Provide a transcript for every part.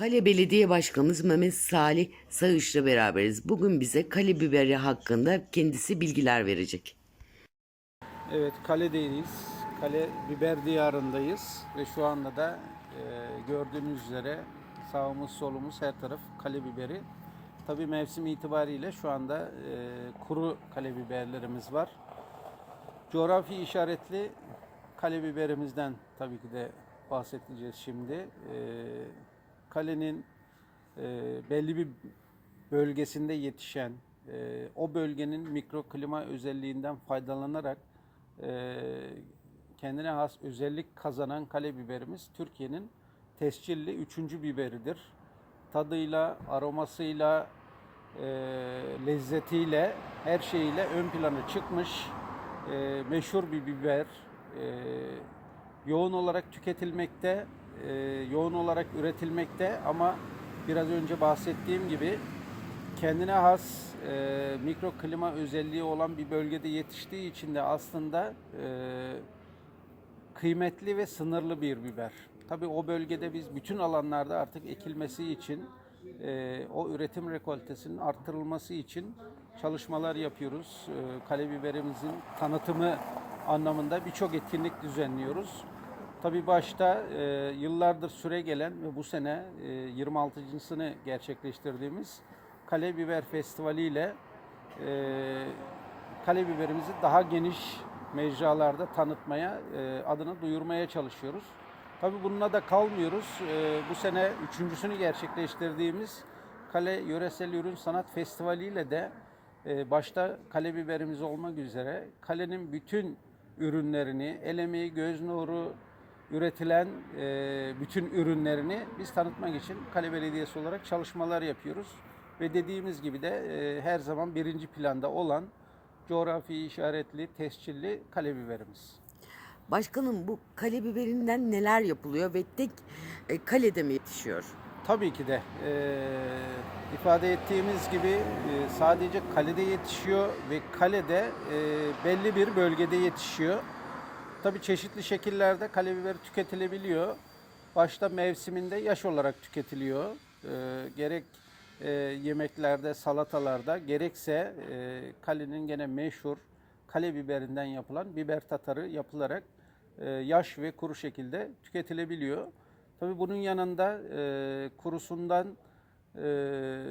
Kale Belediye Başkanımız Mehmet Salih Sağış'la beraberiz. Bugün bize kale biberi hakkında kendisi bilgiler verecek. Evet, kaledeyiz. Kale biber diyarındayız ve şu anda da e, gördüğünüz üzere sağımız solumuz her taraf kale biberi. Tabii mevsim itibariyle şu anda e, kuru kale biberlerimiz var. Coğrafi işaretli kale biberimizden tabii ki de bahsedeceğiz şimdi. E, kalenin e, belli bir bölgesinde yetişen, e, o bölgenin mikroklima özelliğinden faydalanarak e, kendine has özellik kazanan kale biberimiz Türkiye'nin tescilli üçüncü biberidir. Tadıyla, aromasıyla, e, lezzetiyle, her şeyiyle ön plana çıkmış e, meşhur bir biber. E, yoğun olarak tüketilmekte, e, yoğun olarak üretilmekte ama biraz önce bahsettiğim gibi kendine has e, mikroklima özelliği olan bir bölgede yetiştiği için de aslında e, kıymetli ve sınırlı bir biber. Tabii o bölgede biz bütün alanlarda artık ekilmesi için e, o üretim rekoltesinin arttırılması için çalışmalar yapıyoruz. E, kale biberimizin tanıtımı anlamında birçok etkinlik düzenliyoruz. Tabii başta e, yıllardır süre gelen ve bu sene e, 26.sını gerçekleştirdiğimiz Kale Biber Festivali ile e, kale biberimizi daha geniş mecralarda tanıtmaya, e, adını duyurmaya çalışıyoruz. Tabii bununla da kalmıyoruz. E, bu sene üçüncüsünü gerçekleştirdiğimiz Kale Yöresel Ürün Sanat Festivali ile de e, başta kale biberimiz olmak üzere kalenin bütün ürünlerini, el emeği, göz nuru, üretilen e, bütün ürünlerini biz tanıtmak için Kale Belediyesi olarak çalışmalar yapıyoruz. Ve dediğimiz gibi de e, her zaman birinci planda olan coğrafi işaretli, tescilli kale biberimiz. Başkanım bu kale biberinden neler yapılıyor ve tek e, kalede mi yetişiyor? Tabii ki de e, ifade ettiğimiz gibi e, sadece kalede yetişiyor ve kalede e, belli bir bölgede yetişiyor. Tabii çeşitli şekillerde kale biberi tüketilebiliyor. Başta mevsiminde yaş olarak tüketiliyor. E, gerek e, yemeklerde, salatalarda gerekse e, kalenin gene meşhur kale biberinden yapılan biber tatarı yapılarak e, yaş ve kuru şekilde tüketilebiliyor. Tabii bunun yanında e, kurusundan e,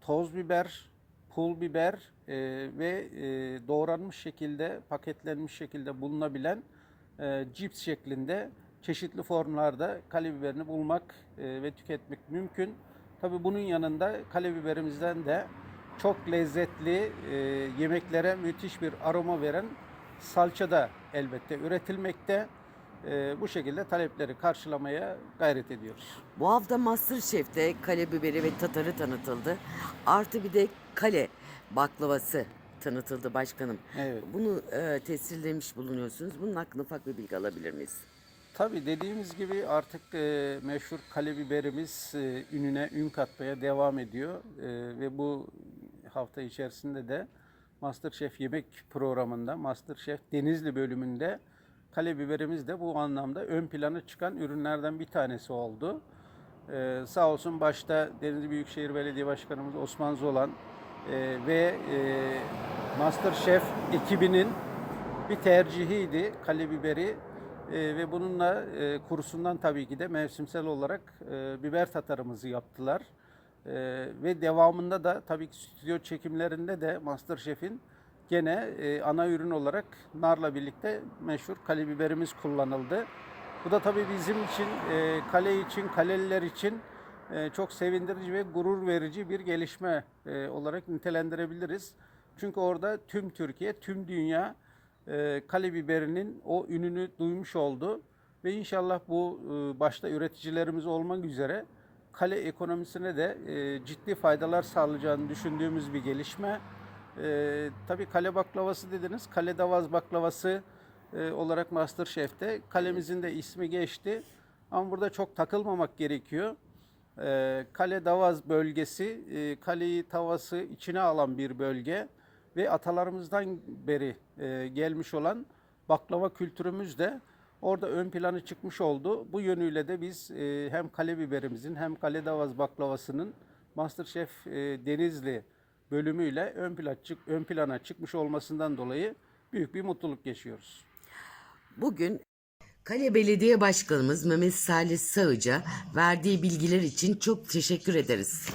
toz biber, pul biber e, ve e, doğranmış şekilde, paketlenmiş şekilde bulunabilen e, cips şeklinde çeşitli formlarda kale biberini bulmak e, ve tüketmek mümkün. Tabii bunun yanında kale biberimizden de çok lezzetli e, yemeklere müthiş bir aroma veren salça da elbette üretilmekte. E, bu şekilde talepleri karşılamaya gayret ediyoruz. Bu hafta Masterchef'te kale biberi ve tatarı tanıtıldı. Artı bir de kale baklavası tanıtıldı başkanım. Evet. Bunu e, tescillemiş bulunuyorsunuz. Bunun hakkında ufak bir bilgi alabilir miyiz? Tabii dediğimiz gibi artık e, meşhur kale biberimiz e, ününe ün katmaya devam ediyor. E, ve bu hafta içerisinde de Masterchef yemek programında, Masterchef Denizli bölümünde kale biberimiz de bu anlamda ön plana çıkan ürünlerden bir tanesi oldu. E, sağ olsun başta Denizli Büyükşehir Belediye Başkanımız Osman Zolan e, ve e, Masterchef ekibinin bir tercihiydi kale biberi e, ve bununla e, kurusundan tabii ki de mevsimsel olarak e, biber tatarımızı yaptılar. E, ve devamında da tabii ki stüdyo çekimlerinde de Masterchef'in gene e, ana ürün olarak narla birlikte meşhur kale biberimiz kullanıldı. Bu da tabii bizim için, e, kale için, kaleliler için e, çok sevindirici ve gurur verici bir gelişme e, olarak nitelendirebiliriz. Çünkü orada tüm Türkiye, tüm dünya e, kale biberinin o ününü duymuş oldu. Ve inşallah bu e, başta üreticilerimiz olmak üzere kale ekonomisine de e, ciddi faydalar sağlayacağını düşündüğümüz bir gelişme. E, tabii kale baklavası dediniz. Kale davaz baklavası e, olarak Masterchef'te kalemizin de ismi geçti. Ama burada çok takılmamak gerekiyor. E, kale Davaz bölgesi, e, kaleyi tavası içine alan bir bölge ve atalarımızdan beri e, gelmiş olan baklava kültürümüz de orada ön planı çıkmış oldu. Bu yönüyle de biz e, hem kale biberimizin hem kale davaz baklavasının Masterchef e, Denizli bölümüyle ön, plan, çık, ön plana çıkmış olmasından dolayı büyük bir mutluluk yaşıyoruz. Bugün Kale Belediye Başkanımız Mehmet Salih Sağıca verdiği bilgiler için çok teşekkür ederiz.